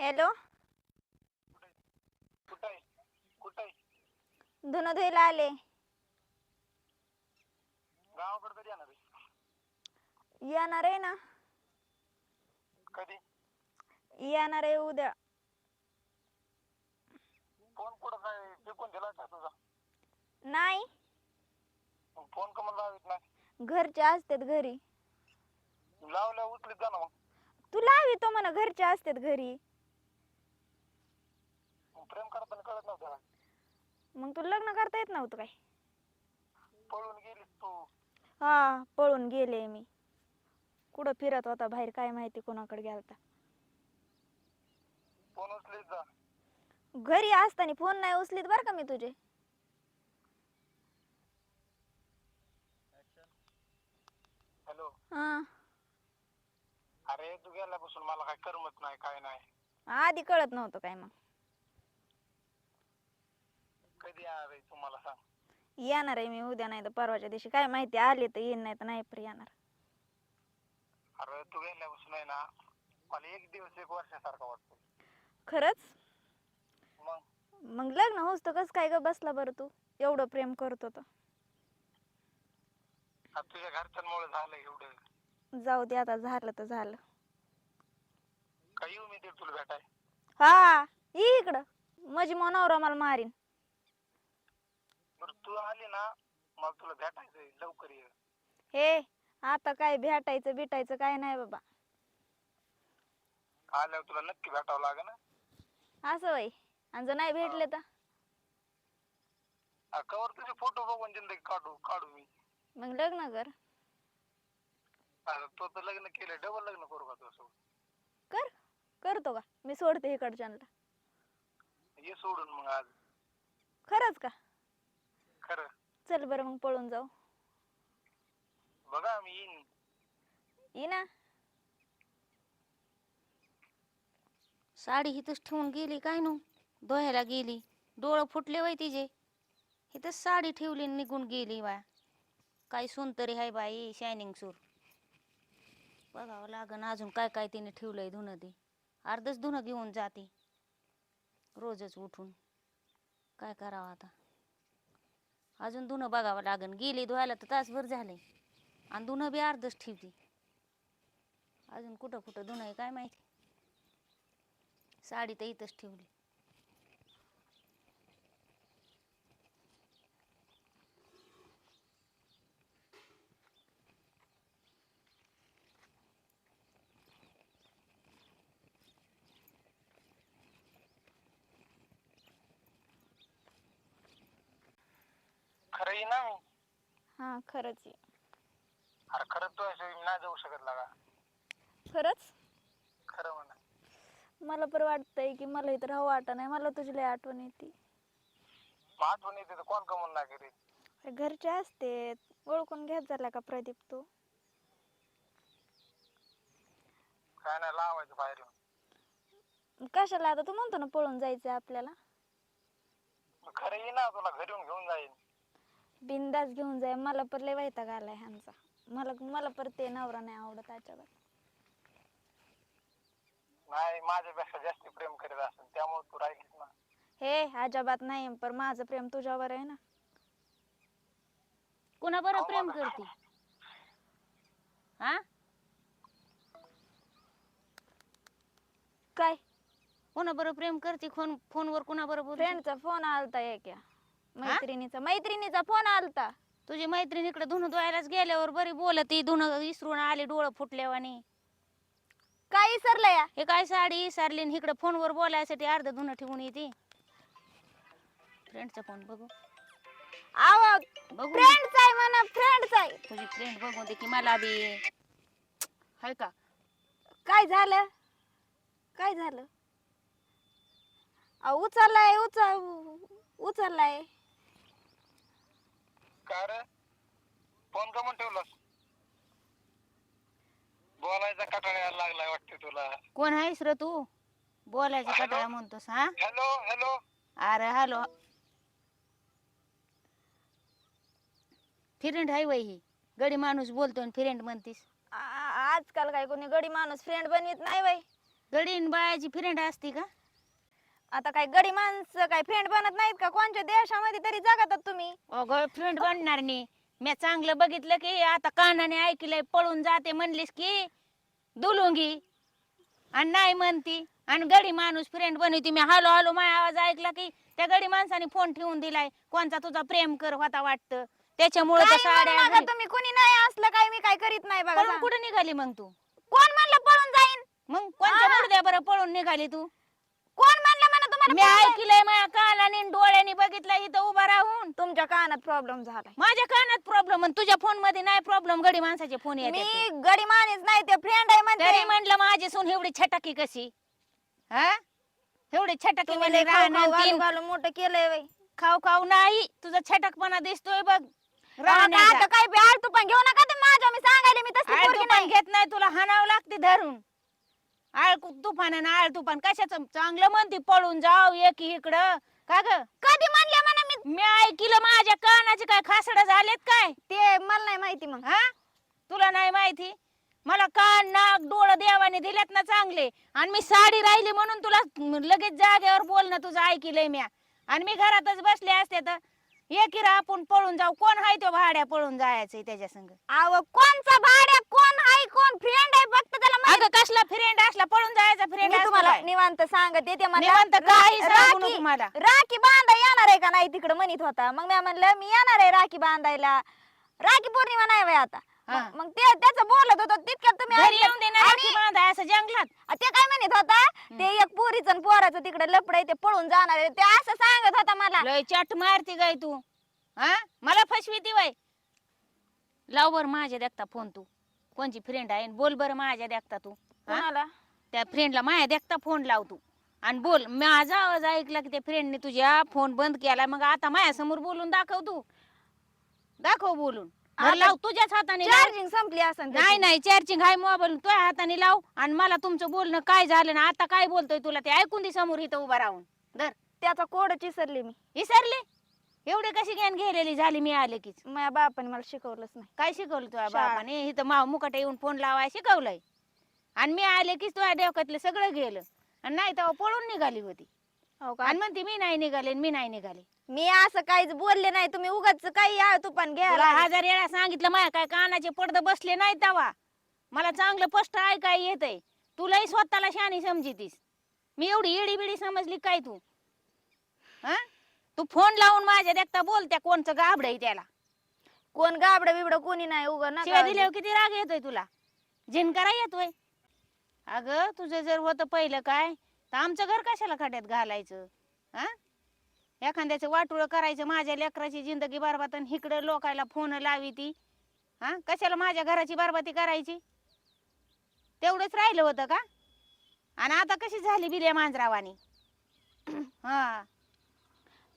Hello? धुणं धुयला आले. येणार आहे. ना? कधी? येणार आहे उद्या. फोन कुठं काय फेकून दिला का तुझा? नाही. फोन का मला लावित नाही. घरचे असतात घरी. लावल्या उचलीत जा ना मग. तू लावितो म्हणा घरचे असतात घरी. प्रेम करताना कळत नव्हतं का? मग तू लग्न करता येत नव्हतं काय? पळून गेलीस तू. हा पळून गेले मी. कुठं फिरत होता बाहेर काय माहिती कोणाकडे गेलता. फोन उचलीत जा. घरी असताना फोन नाही उचलीत बरं का मी तुझे. हॅलो. हा. अरे तू गेल्यापासून मला काय करमत नाही काय नाही. आधी कळत नव्हतं काय मग. कधी येणार आहे तुम्हाला सांग. येणार आहे मी उद्या नाही तर परवाच्या दिवशी. काय माहिती आले तर येईन नाही तर नाही पण येणार. अरे तू गेल्यापासून आहे ना मला एक दिवस एक वर्षासारखा वाटतो. खरंच? मग? मग लग्न होस तर कसं काय ग बसला बरं तू? एवढं प्रेम करत आता तुझ्या घरच्यांमुळे झालं एवढं. जाऊ दे आता झालं तर झालं. मी ते तुला भेटाय हा ये इकडं. माझी मनावर मला मारीन. बरं तू आली ना मला तुला भेटायचंय लवकर ये. हे आता काय भेटायचं बिटायचं काय नाही बाबा. आल्यावर तुला नक्की भेटावं लागेल ना? असं वय आणि जर नाही भेटले तर? कवर तुझे फोटो बघून जिंदगी काढू काढू मी. मग लग्न कर. आता तो तर लग्न केलं डबल लग्न करू का तुझ्यासोबत? कर करतो का? मी सोडते इकडच्यांना. ये सोडून मग आज. खरंच का? खरं. चल बरं मग पळून जाऊ. बघा मी येईन. ये ना. साडी हिथंच ठेवून गेली काय नो? धुवायला गेली. डोळं फुटले वय तिचे. हिथंच साडी ठेवली आणि निघून गेली बा. काय सुंतरी हाय बाई शायनिंग सूर. बघावं लागन अजून काय काय तिने ठेवलंय धुणं ते. अर्धच धुणं घेऊन जाते. रोजच उठून. काय करावं आता? अजून धुणं बघावं लागन. गेली धुवायला तर तासभर झाले. आणि धुणं बी अर्धच ठेवते. अजून कुठं कुठं धुणं आहे काय माहिती? साडी तर इथंच ठेवली. येईन ना? मी हा खरंच ये अरे खरंच तू असं नाही जाऊ शकत लागा खरंच? खरं म्हणा. मला पण वाटतंय की मला इथं राहू वाटत नाही. मला तुझी लय आठवण येते. मग आठवण येते तर कोण करीत अरे घरचे असते ओळखून घेत झाला का प्रदीप तू? काय नाही लावायचं बाहेर येऊन कशाला? आता तू म्हणतो ना पळून जायचं आपल्याला. मग खरं येईन ना तुला घरी येऊन घेऊन जाईन. बिंदास घेऊन जाय. मला पण लय वैताग आलाय ह्यांचा. मला मला परत ते नवरा नाही आवडत अजिबात नाही माझ्यापेक्षा जास्त प्रेम करीत असेल त्यामुळे तू राहिलीस ना. हे अजिबात नाही पण माझं प्रेम तुझ्यावर आहे ना. कुणा बरं प्रेम करते? हा? काय? कुणा बरं प्रेम करते? फोन फोनवर कुणा बरं बोलते फ्रेंडचा फोन आलता एक या. मैत्रिणीचा. मैत्रिणीचा फोन आलता. तुझी मैत्रीण इकडे धुणं धुवायलाच गेल्यावर बरी बोलती धुणं विसरून आली डोळं फुटल्यावानी. काय विसरलं या? हे काय साडी सारली इकडे फोनवर बोलायसाठी अर्ध धुणं ठेवून येते. फ्रेंडचा फोन बघू. आवाज बघू. फ्रेंडचा आहे म्हणा फ्रेंडचा आहे. तुझी फ्रेंड बघू दे की मला बी. हाय का? काय झालं? काय झालं? अहो, उचललाय उचल उचललाय. काय रे? फोन का म्हणून ठेवलास? बोलायचा कटाळा यायला लागलाय वाटते तुला. कोण आहेस र तू? बोलायचं? कटाळा म्हणतोस हा? हॅलो? हॅलो? अरे हॅलो? फ्रेंड आहे वय ही. गडी माणूस बोलतो फ्रेंड म्हणतीस. आ- आजकाल काय कोणी गडी माणूस फ्रेंड बनवीत नाही बाई. गडीन बायाची फ्रेंड असती का? आता काय गडी माणसं काय फ्रेंड बनत नाहीत का? कोणत्या देशामध्ये तरी जगतात तुम्ही? अगं फ्रेंड बनणार नाही. मी चांगलं बघितलं की आता कानाने ऐकलंय पळून जाते म्हणलीस की दुलुंगी. आणि नाही म्हणती. आणि गडी माणूस फ्रेंड बनवती. मी हॅलो हॅलो माझा आवाज ऐकला की त्या गडी माणसाने फोन ठेवून दिलाय. कोणता तुझा प्रेम कर होता वाटतं. त्याच्यामुळे म्हणू नका तुम्ही. कुणी नाही असलं काय मी काय करीत नाही बघा. सांग. कुठे निघाली मग तू? कोण म्हणलं पळून जाईन? मग कोणत्या. मुर्द्या बरं पळून निघाली तू कोण म्हणलं म्हणा तुम्हाला मी? ऐकलंय माझ्या कानाने डोळ्याने बघितलं इथं उभा राहून. तुमच्या कानात प्रॉब्लेम झालाय. माझ्या कानात प्रॉब्लेम तुझ्या फोनमध्ये नाही प्रॉब्लेम गडी माणसाचे फोन मी गडी माणीच नाही ते फ्रेंड आहे तरी म्हणते म्हणलं माझी सून एवढी छटाकी कशी? हा? एवढी छटाकी तुम्ही म्हणजे लय खाऊ खाऊ मोठं केलंय बाई. खाऊ खाऊ नाही तुझा छटकपणा दिसतोय बघ. का आता राहण्याचा. काय बी आलतू पण घेऊ नका ते माझ्या मी सांगायला मी तसली पोरगी तुफान नाही. घेत नाही तुला हाणावं लागते धरून. आळ तुफान आणि आळ तुफान कशाचं? चांगलं म्हणते पळून जाऊ एक इकडं. का ग? कधी म्हणले म्हणा मी? मी ऐकलं माझ्या कानाचे काय खासड झालेत काय? ते मला नाही माहिती मग. हा? तुला नाही माहिती? मला कान नाक डोळं देवाने दिल्यात ना चांगले. आणि मी साडी राहिली म्हणून तुला लगेच जागेवर बोलणं तुझं ऐकलंय म्या. आणि मी घरातच बसले असते तर एकीरा आपण पळून जाऊ. कोण हाय तो भाड्या पळून जायचंय त्याच्या संग? अहो कोणचा भाड्या? कोण आहे कोण फ्रेंड आहे? फक्त त्याला माहित- अगं कसला फ्रेंड असला? पळून जायचा फ्रेंड मी तुम्हाला निवांत सांगते ते म्हणला, निवांत काही सांगू राखी- नको मला. राखी बांधा येणार आहे का नाही तिकडे म्हणत होता. मग मी म्हणलं मी येणार आहे राखी बांधायला. राखी पौर्णिमा नाही बाई आता. हा. मग- मग ते त्याचं बोलत होतं तितक्यात तुम्ही घरी ऐकलं. येऊन देणार आणि असं जंगलात? ते काय म्हणत होता? ते एक पोरीचं आणि पोराचं तिकडे लपड आहे ते पळून जाणार आहे. ते असं सांगत होता मला. लय चाट मारती गाय तू. हा? मला फसवीती वय. लाव बर माझ्या देखता फोन तू. कोणची फ्रेंड आहे? बोल बर माझ्या देखता तू. हा? कोणाला? त्या फ्रेंडला माझ्या देखता फोन लाव तू. आणि बोल माझा आवाज ऐकला की त्या फ्रेंडने तुझ्या फोन बंद केला. मग आता माझ्यासमोर बोलून दाखव तू. दाखव बोलून. आता लाव तुझ्याच हाताने लाव. चार्जिंग संपली असं नाही नाही चार्जिंग हाय मोबाईल तुझ्या हाताने लाव आणि मला तुमचं बोलणं काय झालं ना आता काय बोलतोय तुला ते ऐकून दे समोर इथं उभा राहून. धर. त्याचा कोड चिसरली मी. विसरले? एवढे कशी ज्ञान गेलेली झाली मी आले कीच. माझ्या बापाने मला शिकवलंच नाही. काय शिकवलं तुझ्या शाळा. बापाने? इथं माव मुकाटे येऊन फोन लावाय शिकवलंय. आणि मी आले की तुझ्या डोक्यातलं सगळं गेलं. आणि नाही तेव्हा पळून निघाली होती. हो का? आणि म्हणते मी नाही निघाले मी नाही निघाले. मी असं काहीच बोलले नाही. तुम्ही उगाच काही या तुपान तुला घ्यायला हजार वेळा सांगितलं माझ्या काय कानाचे पडद बसले नाही तेव्हा. मला चांगलं स्पष्ट ऐकाय येतंय. तुलाही स्वतःला शानी समजितीस. मी एवढी येडी बिडी समजली काय तू? हा? तू फोन लावून माझ्या देखता बोल त्या कोणचं गाबड आहे त्याला. कोण गाबड बिबड कोणी नाही उगा शिवाय नका दिल्यावर किती राग येतोय तुला? झिनकारा येतोय. अगं तुझं जर होतं पहिलं काय तर आमचं घर कशाला खड्यात घालायचं? हा? एखाद्याचं वाटुळं करायचं माझ्या लेकराची जिंदगी बरबाद आणि इकडं लोकायला फोन लावी ती. हा? कशाला माझ्या घराची बरबादी करायची? तेवढंच राहिलं होतं का? आणि आता कशी झाली बिर्या मांजरावानी? हा.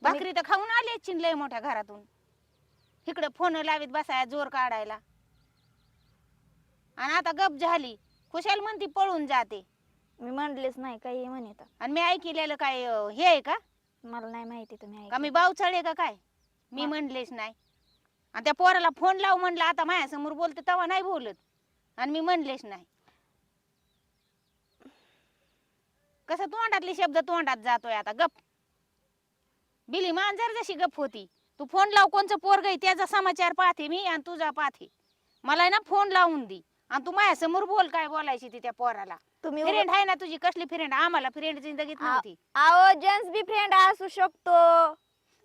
भाकरी तर खाऊन आले चिनलय मोठ्या घरातून. इकडे फोन लावीत बसाया जोर काढायला. आणि आता गप झाली. खुशाल म्हणती पळून जाते. मी म्हणलेच नाही काही म्हणत. आणि मी ऐकलेलं काय अं, हे आहे का? मला नाही माहिती तुम्ही का मी. बावचळ आहे का काय? मी. म्हणलेच नाही. आणि त्या पोराला फोन लाव म्हणलं आता माझ्यासमोर बोलते तेव्हा नाही बोलत. आणि मी म्हणलेच नाही. कसं तोंडातले शब्द तोंडात जातोय आता गप. बिली मांजर जशी गप होती. तू फोन लाव कोणचं पोरग त्याचा समाचार पाहते मी आणि तुझा पाहते. मला ना फोन लावून दे. आणि तू माझ्यासमोर बोल काय बोलायची ती त्या पोराला. तुम्ही फ्रेंड आहे ना तुझी कसली फ्रेंड आम्हाला फ्रेंड जिंदगीत नव्हती. अहो जेंट्स बी फ्रेंड असू शकतो.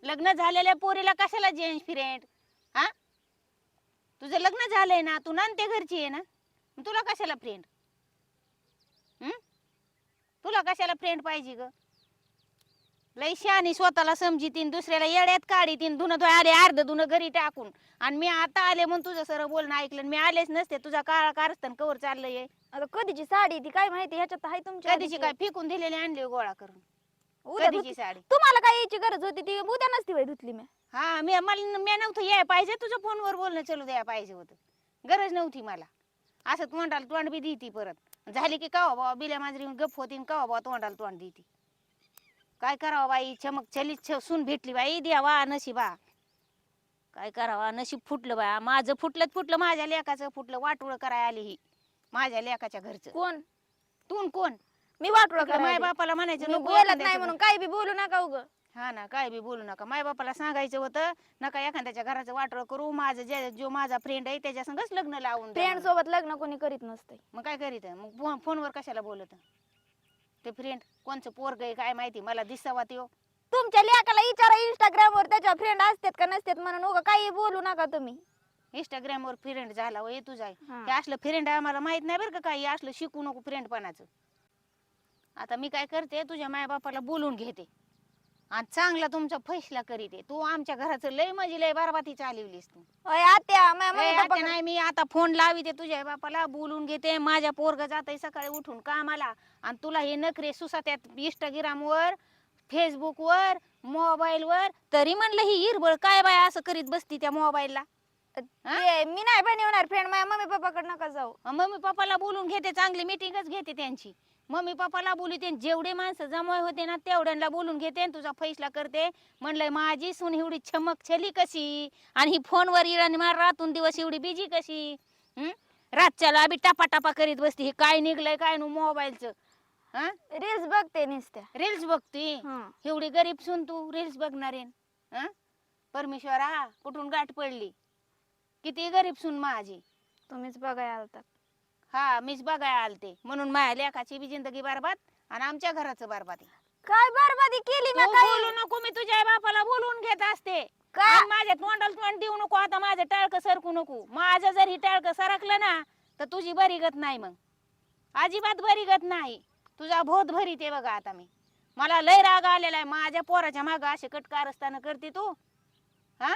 लग्न झालेल्या पोरीला कशाला जेंट्स फ्रेंड हा? तुझं लग्न झालंय ना तू नांते घरची आहे ना? मग तुला कशाला फ्रेंड तुला कशाला फ्रेंड पाहिजे ग? लय शहाणी स्वतःला समजितीन दुसऱ्याला येड्यात काढीतीन धुणं धुय आले अर्ध धुणं घरी टाकून. आणि मी आता आले म्हणून तुझं सर बोलणं ऐकलं आणि मी आलेच नसते तुझा काळा कारस्थान कवर चाललंय. आता कधीची साडी ती? काय माहिती ह्याच्यात आहे तुमच्या कधीची. काय फेकून दिलेली आणली गोळा करून. उद्या कधीची धुतली. साडी? तुम्हाला काय यायची गरज होती? ती उद्या नसती बाई धुतली मी. हा मी मला मी नव्हतं याय पाहिजे तुझं फोनवर बोलणं चालू द्यायला पाहिजे होतं. गरज नव्हती मला. असं तोंडाला तोंड बी देती परत. झाली की कवा बाबा बिल्या माजरी गप होती कवा बाबा तोंडाला तोंड देती. काय करावं बाई? चमक चलीत छ- सून भेटली बाई. द्यावा नशिबा. काय करावा? नशीब फुटलं बाया माझं फुटलं फुटलं माझ्या लेकाचं फुटलं. वाटोळ करायला आली ही. माझ्या लेकाच्या घरचं. कोण? तून कोण? मी वाटलं तिकडं माय. बापाला म्हणायचं मी नको बोलत नाही म्हणून. काही बी बोलू नका उग. हा ना काय बी बोलू नका. माय बापाला सांगायचं होतं नका एखाद्याच्या घराचं वाटळ करू. माझं जे जो माझा फ्रेंड आहे त्याच्या संगच लग्न लावून द्या फ्रेंड. सोबत लग्न कोणी करीत नसते मग काय करीत? मग फोन- फोनवर कशाला बोलत? ते फ्रेंड कोणचं पोरग आहे काय माहिती? मला दिसावा त्यो. तुमच्या लेकाला विचारा इंस्टाग्राम वर त्याच्या फ्रेंड असतात का नसतात म्हणून उगा काही बोलू नका तुम्ही. इंस्टाग्रामवर फ्रेंड झाला होय तुझा हा. हे असलं फ्रेंड आम्हाला माहीत नाही बरं का काही असलं शिकू नको फ्रेंडपणाचं आता मी काय करते तुझ्या माय बापाला बोलून घेते. आणि चांगला तुमचा फैसला करीते तू आमच्या घराचं लय म्हणजे लय बरबाती चालवलीस तू. अय आत्या आता नाही मी आता फोन लाविते तुझ्या बापाला बोलून घेते. माझ्या पोरग जात सकाळी उठून कामाला. आणि तुला हे नखरे सुसात्यात इंस्टाग्राम वर फेसबुक वर मोबाईल वर तरी म्हणलं ही हिरबळ काय बाय असं करीत बसती त्या मोबाईलला? ते मी नाही बनवणार फ्रेंड माझ्या मम्मी पप्पाकडे नका जाऊ. मम्मी पप्पाला बोलून घेते चांगली मिटिंगच घेते त्यांची. मम्मी पप्पाला बोलते जेवढे माणसं जमा होते ना तेवढ्यांना बोलून घेते आणि तुझा फैसला करते. म्हणलंय माझी सून एवढी चमक छली कशी? आणि ही फोनवर आणि मला रातून दिवस एवढी बिजी कशी? हं? रातच्याला बी टापा टापा करीत बसते. हे काय निघलंय काय नु मोबाईलचं? हा? रील्स बघते नुसत्या. रील्स बघते? हं. एवढी गरीब सून तू रील्स बघणारे. हं? परमेश्वरा कुठून गाठ पडली? किती गरीब सून माझी. तुम्हीच बघाय आलतात. हा मीच बघाय आलते. म्हणून माझ्या लेखाची बी जिंदगी बरबाद आणि आमच्या घराचं बरबाद आहे. काय बरबादी केली तू बोलू नको मी तुझ्या बापाला बोलून घेत असते. का? आणि माझ्या तोंडाला तोंड देऊ नको आता माझं टाळक सरकू नको. माझं जर ही टाळक सरकलं ना तर तुझी बरी गत नाही मग. अजिबात बरी गत नाही. तुझा भोत भरी ते बघा आता मी. मला लय राग आलेला आहे. माझ्या पोराच्या माग असे कटकार असताना करते तू. हा?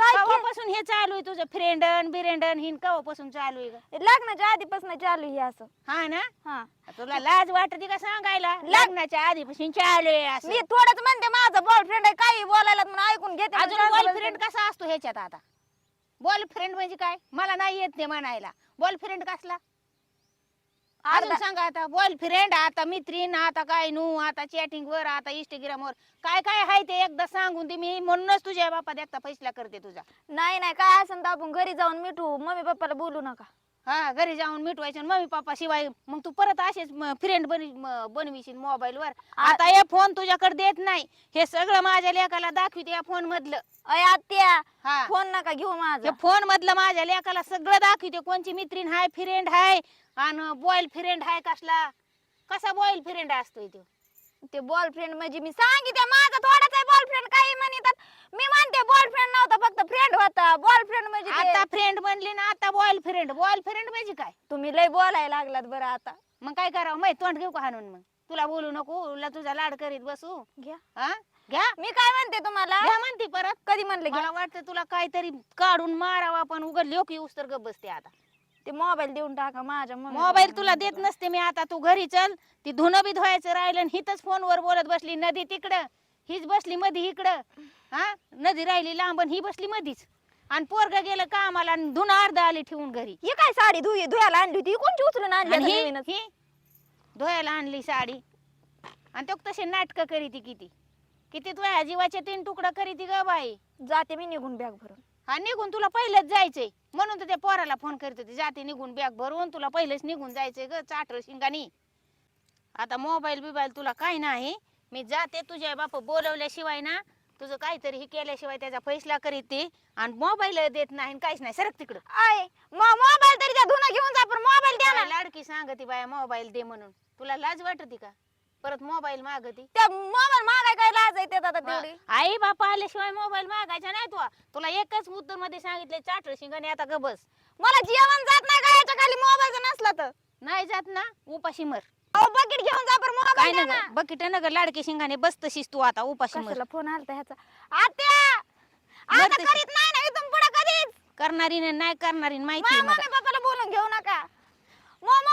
काय के- कवापासून हे चालू आहे तुझं? फ्रेंडन बिरेंडन हिन कवापासून चालू आहे ग? लग्नाच्या आधीपासून चालू हे असं. हा ना? हा. तुला लाज वाटते का सांगायला? लग्नाच्या आधीपासून चालू आहे असं. मी थोडंच म्हणते माझा बॉयफ्रेंड आहे काही बोलायला म्हणून ऐकून घेते. अजून बॉयफ्रेंड कसा असतो ह्याच्यात आता? बॉयफ्रेंड म्हणजे काय? मला नाही येत ते म्हणायला. बॉयफ्रेंड कसला? अजून सांगा आता बॉयफ्रेंड आता मैत्रीण आता काय नू आता चॅटिंग वर आता इंस्टाग्राम वर. काय काय आहे ते एकदा सांगून दे मी म्हणूनच तुझ्या बापा एकदा फैसला करते तुझा. नाही नाही काय असेल तर आपण घरी जाऊन मिठू मम्मी पप्पाला बोलू नका. हा घरी जाऊन मिटवायचं मम्मी पप्पा शिवाय मग तू परत असेच फ्रेंड बनविशील मोबाईल वर. आता हे फोन तुझ्याकडे देत नाही. हे सगळं माझ्या लेकाला दाखविते या फोन मधलं. अय आत्या हा. फोन नका घेऊ माझा. फोन मधलं माझ्या लेकाला सगळं दाखवते. कोणची मैत्रीण हाय फ्रेंड हाय आणि बॉयल फ्रेंड हाय कसला? कसा बॉयल फ्रेंड असतोय तो? ते बॉयफ्रेंड म्हणजे मी सांगितलं माझा थोडाच आहे बॉयफ्रेंड काही म्हणतात. मी म्हणते बॉयफ्रेंड नव्हता फक्त फ्रेंड होता. बॉयफ्रेंड म्हणजे ते- आता फ्रेंड बनली ना आता बॉयल फ्रेंड बॉयल फ्रेंड म्हणजे काय? तुम्ही लय बोलायला लागलात बरं आता. मग काय करावं? माहिती तोंड घेऊ का हाणून मग? तुला बोलू नको तुला तुझा लाड करीत बसू. घ्या. हा? घ्या. मी काय म्हणते तुम्हाला? घ्या म्हणते परत. कधी म्हणलं घ्या? मला वाटतं तुला काहीतरी काढून मारावा पण उघड लोक येऊस तर गप बसते आता. ते मोबाईल देऊन टाका माझ्या मोबाईल तुला देत नसते मी आता तू घरी चल. ती धुणं बी धुवायचं राहिलं आणि हिथच फोनवर बोलत बसली नदी तिकडं. हीच बसली मधी इकडं. हा? नदी राहिली लांब आणि ही बसली मधीच. आणि पोरग गेलं कामाला आणि धुणं अर्धा आली ठेवून घरी. ही काय साडी धुई धुयाला आणली होती? ही कोणची उचलून आणली आणि आता ही नवीनच? ही? धुवायला आणली साडी. आणि तो तसे नाटक करीती किती. किती तुझ्या जीवाचे तीन तुकडं करीती ग बाई. जाते मी निघून बॅग भरून हा निघून तुला पहिलेच जायचंय. म्हणून तर त्या पोराला फोन करत होती. जाते निघून बॅग भरून तुला पहिलेच निघून जायचंय ग चाटर शिंगानी. आता मोबाईल बिबाईल तुला काय नाही. मी जाते तुझ्या बाप बोलवल्याशिवाय ना तुझं काहीतरी हे केल्याशिवाय त्याचा फैसला करीत ती. आणि मोबाईल देत नाही आणि काहीच नाही. सरक तिकडं. आय मोबाईल तरी त्या धुना घेऊन जा पण मोबाईल द्या ना. लाडकी सांगती बाया मोबाईल दे म्हणून. तुला लाज वाटती का? परत मोबाईल मागती. त्या मोबाईल मागाय काय लाज आहे त्यात आता तेवढी? आई बापा आल्याशिवाय मोबाईल मागायचा नाही तुला. तुला एकच मुद्दरमध्ये सांगितले चाटर शिंगाने आता ग बस. मला जेवण जात नाही का? याच्या खाली मोबाईल नसला तर. नाही जात ना. उपाशी मर. अहो बकेट घेऊन जा पण काय मोबाईल नग बकीट नग लाडके शिंगाने बस तशीच तू आता उपाशी मर. कशाला फोन आलता ह्याचा? आत्या! आता. करीत नाही ना इथून पुढे कधीच? करणारी न नाही करणारी न माहिती मा- आहे मला. मम्मी पप्पाला बोलून घेऊ नका. मोमो